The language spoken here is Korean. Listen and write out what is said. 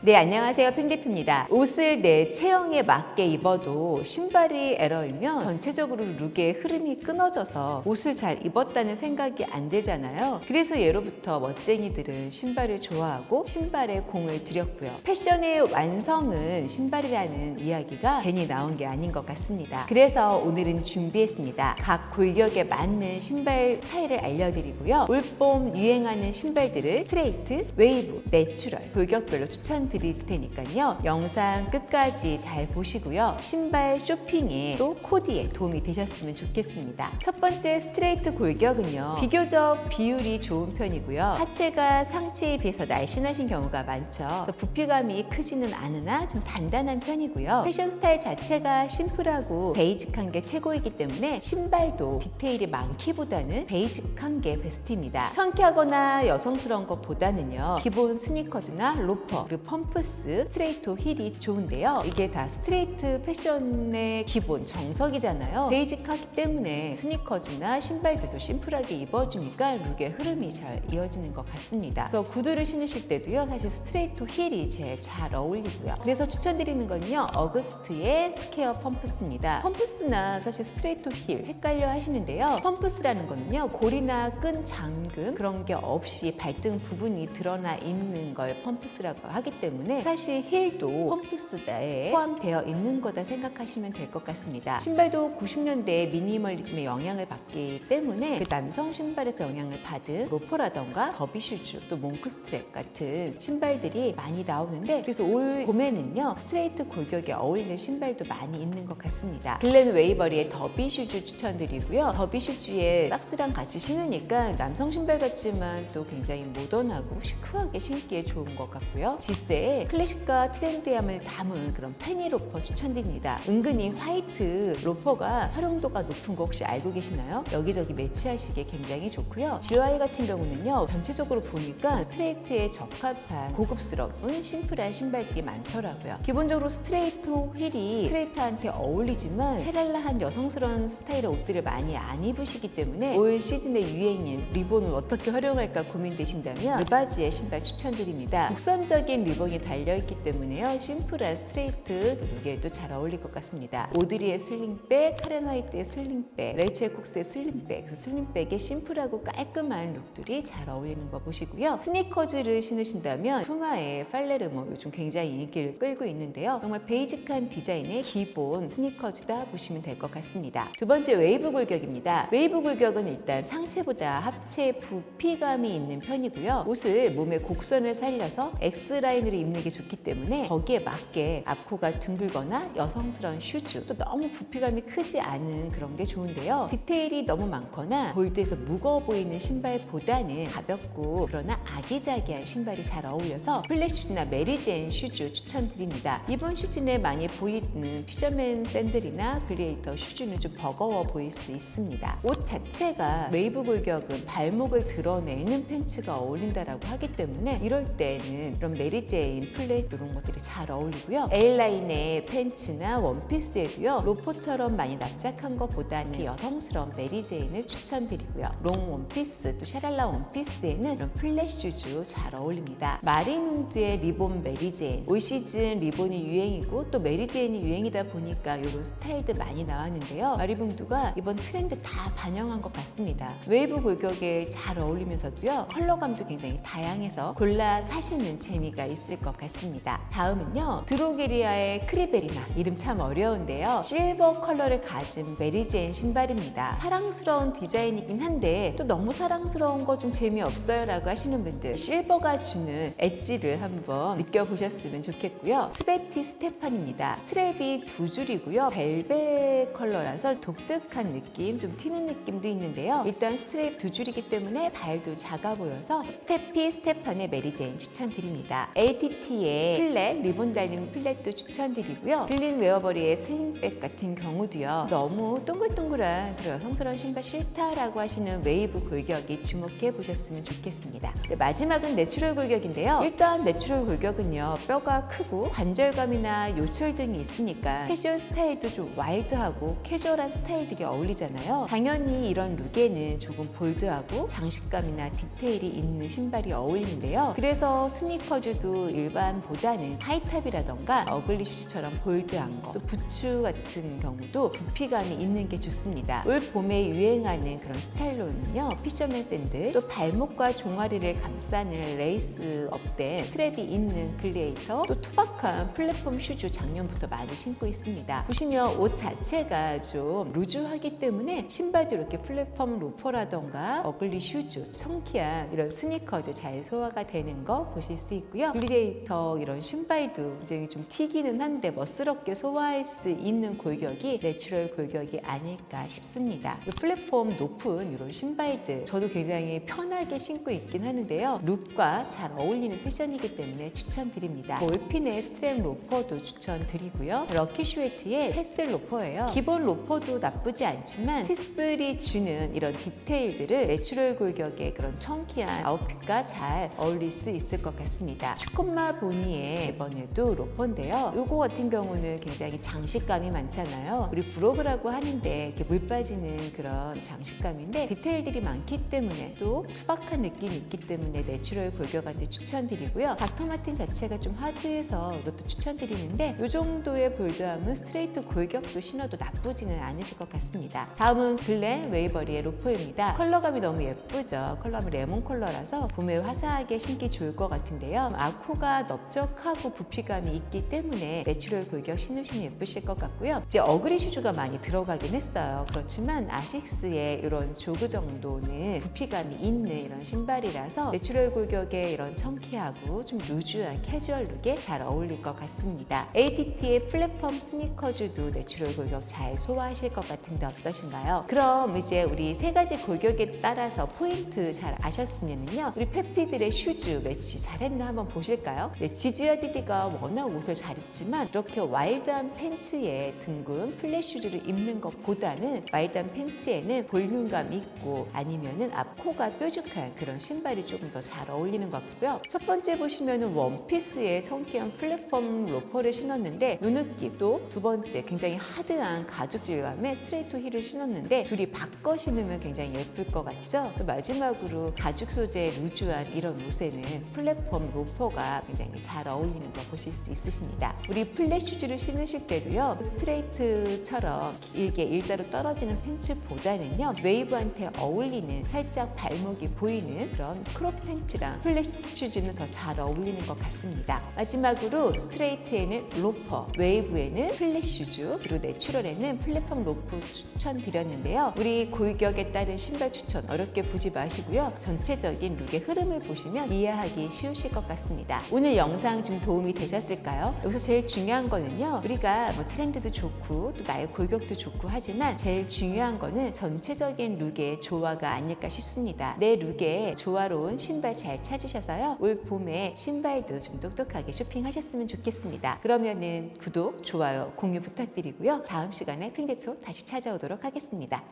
네, 안녕하세요. 팬디프입니다. 옷을 내 체형에 맞게 입어도 신발이 에러이면 전체적으로 룩의 흐름이 끊어져서 옷을 잘 입었다는 생각이 안 들잖아요. 그래서 예로부터 멋쟁이들은 신발을 좋아하고 신발에 공을 들였고요. 패션의 완성은 신발이라는 이야기가 괜히 나온 게 아닌 것 같습니다. 그래서 오늘은 준비했습니다. 각 골격에 맞는 신발 스타일을 알려드리고요. 올봄 유행하는 신발들을 스트레이트, 웨이브, 내추럴, 골격별로 추천 드릴 테니까요. 영상 끝까지 잘 보시고요. 신발 쇼핑에 또 코디에 도움이 되셨으면 좋겠습니다. 첫 번째 스트레이트 골격은요. 비교적 비율이 좋은 편이고요. 하체가 상체에 비해서 날씬하신 경우가 많죠. 부피감이 크지는 않으나 좀 단단한 편이고요. 패션 스타일 자체가 심플하고 베이직한 게 최고이기 때문에 신발도 디테일이 많기보다는 베이직한 게 베스트입니다. 청키하거나 여성스러운 것보다는요. 기본 스니커즈나 로퍼 그리고 펌프스, 스트레이트 힐이 좋은데요. 이게 다 스트레이트 패션의 기본 정석이잖아요. 베이직하기 때문에 스니커즈나 신발들도 심플하게 입어주니까 룩의 흐름이 잘 이어지는 것 같습니다. 그래서 구두를 신으실 때도요. 사실 스트레이트 힐이 제일 잘 어울리고요. 그래서 추천드리는 건요. 어거스트의 스퀘어 펌프스입니다. 펌프스나 사실 스트레이트 힐 헷갈려 하시는데요. 펌프스라는 거는요. 골이나 끈 잠금 그런 게 없이 발등 부분이 드러나 있는 걸 펌프스라고 하기 때문에 사실 힐도 펌프스에 포함되어 있는 거다 생각하시면 될 것 같습니다. 신발도 90년대 미니멀리즘의 영향을 받기 때문에 그 남성 신발에서 영향을 받은 로퍼라던가 더비슈즈 또 몽크스트랩 같은 신발들이 많이 나오는데 그래서 올 봄에는요 스트레이트 골격에 어울리는 신발도 많이 있는 것 같습니다. 글렌 웨이버리의 더비슈즈 추천드리고요. 더비슈즈의 삭스랑 같이 신으니까 남성 신발 같지만 또 굉장히 모던하고 시크하게 신기에 좋은 것 같고요. 지 스의 클래식과 트렌디함을 담은 그런 페니 로퍼 추천드립니다. 은근히 화이트 로퍼가 활용도가 높은 거 혹시 알고 계시나요? 여기저기 매치하시기에 굉장히 좋고요. GY 같은 경우는요. 전체적으로 보니까 스트레이트에 적합한 고급스러운 심플한 신발들이 많더라고요. 기본적으로 스트레이트 힐이 스트레이트한테 어울리지만 샤랄라한 여성스러운 스타일의 옷들을 많이 안 입으시기 때문에 올 시즌의 유행인 리본을 어떻게 활용할까 고민되신다면 르바지의 신발 추천드립니다. 국선적인 리본 이 달려있기 때문에요. 심플한 스트레이트 룩에도 잘 어울릴 것 같습니다. 오드리의 슬링백, 카렌 화이트의 슬링백, 레이첼 콕스의 슬링백, 슬링백의 심플하고 깔끔한 룩들이 잘 어울리는 거 보시고요. 스니커즈를 신으신다면 푸마의 팔레르모 요즘 굉장히 인기를 끌고 있는데요. 정말 베이직한 디자인의 기본 스니커즈다 보시면 될 것 같습니다. 두 번째 웨이브 골격입니다. 웨이브 골격은 일단 상체보다 하체 부피감이 있는 편이고요. 옷을 몸의 곡선을 살려서 X라인으로 입는 게 좋기 때문에 거기에 맞게 앞코가 둥글거나 여성스러운 슈즈 또 너무 부피감이 크지 않은 그런 게 좋은데요. 디테일이 너무 많거나 볼드에서 무거워 보이는 신발보다는 가볍고 그러나 아기자기한 신발이 잘 어울려서 플랫슈즈나 메리제인 슈즈 추천드립니다. 이번 시즌에 많이 보이는 피셔맨 샌들이나 글리에이터 슈즈는 좀 버거워 보일 수 있습니다. 옷 자체가 웨이브 골격은 발목을 드러내는 팬츠가 어울린다라고 하기 때문에 이럴 때는 이런 메리 제인 플랫 이런 것들이 잘 어울리고요. A라인의 팬츠나 원피스에도요. 로퍼처럼 많이 납작한 것보다는 여성스러운 메리제인을 추천드리고요. 롱 원피스 또 샤랄라 원피스에는 이런 플랫 슈즈 잘 어울립니다. 마리문드의 리본 메리제인 올 시즌 리본이 유행이고 또 메리제인이 유행이다 보니까 이런 스타일들 많이 나왔는데요. 마리봉두가 이번 트렌드 다 반영한 것 같습니다. 웨이브 골격에 잘 어울리면서도요. 컬러감도 굉장히 다양해서 골라 사시는 재미가 있을 것 같습니다. 다음은요. 드로게리아의 크리베리나 이름 참 어려운데요. 실버 컬러를 가진 메리제인 신발입니다. 사랑스러운 디자인이긴 한데 또 너무 사랑스러운 거 좀 재미없어요 라고 하시는 분들 실버가 주는 엣지를 한번 느껴보셨으면 좋겠고요. 스베티 스테판입니다. 스트랩이 두 줄이고요. 벨벳 컬러라서 독특한 느낌, 좀 튀는 느낌도 있는데요. 일단 스트랩 두 줄이기 때문에 발도 작아 보여서 스테피 스테판의 메리제인 추천드립니다. ATT의 플랫, 리본 달린 플랫도 추천드리고요. 빌린 웨어버리의 슬링백 같은 경우도요. 너무 동글동글한 그런 여성스러운 신발 싫다라고 하시는 웨이브 골격이 주목해 보셨으면 좋겠습니다. 네, 마지막은 내추럴 골격인데요. 일단 내추럴 골격은요. 뼈가 크고 관절감이나 요철 등이 있으니까 패션 스타일도 좀 와일드하고 캐주얼한 스타일들이 어울리잖아요. 당연히 이런 룩에는 조금 볼드하고 장식감이나 디테일이 있는 신발이 어울리는데요. 그래서 스니커즈도 일반보다는 하이탑이라던가 어글리 슈즈처럼 볼드한 거, 또 부츠 같은 경우도 부피감이 있는 게 좋습니다. 올 봄에 유행하는 그런 스타일로는요, 피셔맨 샌드, 또 발목과 종아리를 감싸는 레이스 업된 스트랩이 있는 글리에이터, 또 투박한 플랫폼 슈즈 작년부터 많이 신고 있습니다. 보시면 옷 자체가 좀 루즈하기 때문에 신발도 이렇게 플랫폼 로퍼라던가 어글리 슈즈, 청키한 이런 스니커즈 잘 소화가 되는 거 보실 수 있고요. 글리 데이터 이런 신발도 굉장히 좀 튀기는 한데 멋스럽게 소화할 수 있는 골격이 내추럴 골격이 아닐까 싶습니다. 이 플랫폼 높은 이런 신발들 저도 굉장히 편하게 신고 있긴 하는데요. 룩과 잘 어울리는 패션이기 때문에 추천드립니다. 올핀의 스트랩 로퍼도 추천드리고요. 럭키 슈웨트의 테슬 로퍼예요. 기본 로퍼도 나쁘지 않지만 테슬이 주는 이런 디테일들을 내추럴 골격의 그런 청키한 아웃핏과 잘 어울릴 수 있을 것 같습니다. 슈 코마 보니의 이번에도 로퍼인데요. 이거 같은 경우는 굉장히 장식감이 많잖아요. 우리 브로그라고 하는데 이렇게 물 빠지는 그런 장식감인데 디테일들이 많기 때문에 또 투박한 느낌이 있기 때문에 내추럴 골격한테 추천드리고요. 닥터마틴 자체가 좀 하드해서 이것도 추천드리는데 이 정도의 볼드함은 스트레이트 골격도 신어도 나쁘지는 않으실 것 같습니다. 다음은 글렌 웨이버리의 로퍼입니다. 컬러감이 너무 예쁘죠. 컬러감이 레몬 컬러라서 봄에 화사하게 신기 좋을 것 같은데요. 아 코가 넓적하고 부피감이 있기 때문에 내추럴 골격 신으시면 예쁘실 것 같고요. 이제 어그리 슈즈가 많이 들어가긴 했어요. 그렇지만 아식스의 이런 조그 정도는 부피감이 있는 이런 신발이라서 내추럴 골격의 이런 청키하고 좀 루즈한 캐주얼 룩에 잘 어울릴 것 같습니다. ATT의 플랫폼 스니커즈도 내추럴 골격 잘 소화하실 것 같은데 어떠신가요? 그럼 이제 우리 세 가지 골격에 따라서 포인트 잘 아셨으면요. 우리 페피들의 슈즈 매치 잘했나 한번 보실까요? 네, 지지아 디디가 워낙 옷을 잘 입지만 이렇게 와일드한 팬츠에 둥근 플랫 슈즈를 입는 것보다는 와일드한 팬츠에는 볼륨감 있고 아니면은 앞코가 뾰족한 그런 신발이 조금 더 잘 어울리는 것 같고요. 첫 번째 보시면은 원피스에 청키한 플랫폼 로퍼를 신었는데 이 느낌 또 두 번째 굉장히 하드한 가죽 질감의 스트레이트 힐을 신었는데 둘이 바꿔 신으면 굉장히 예쁠 것 같죠? 또 마지막으로 가죽 소재의 루즈한 이런 옷에는 플랫폼 로퍼가 굉장히 잘 어울리는 거 보실 수 있으십니다. 우리 플랫 슈즈를 신으실 때도요 스트레이트처럼 길게 일자로 떨어지는 팬츠보다는요 웨이브한테 어울리는 살짝 발목이 보이는 그런 크롭 팬츠랑 플랫 슈즈는 더 잘 어울리는 것 같습니다. 마지막으로 스트레이트에는 로퍼, 웨이브에는 플랫 슈즈, 그리고 내추럴에는 플랫폼 로프 추천드렸는데요. 우리 골격에 따른 신발 추천 어렵게 보지 마시고요. 전체적인 룩의 흐름을 보시면 이해하기 쉬우실 것 같습니다. 오늘 영상 좀 도움이 되셨을까요? 여기서 제일 중요한 거는요. 우리가 뭐 트렌드도 좋고 또 나의 골격도 좋고 하지만 제일 중요한 거는 전체적인 룩의 조화가 아닐까 싶습니다. 내 룩에 조화로운 신발 잘 찾으셔서요. 올 봄에 신발도 좀 똑똑하게 쇼핑하셨으면 좋겠습니다. 그러면은 구독, 좋아요, 공유 부탁드리고요. 다음 시간에 핑 대표 다시 찾아오도록 하겠습니다.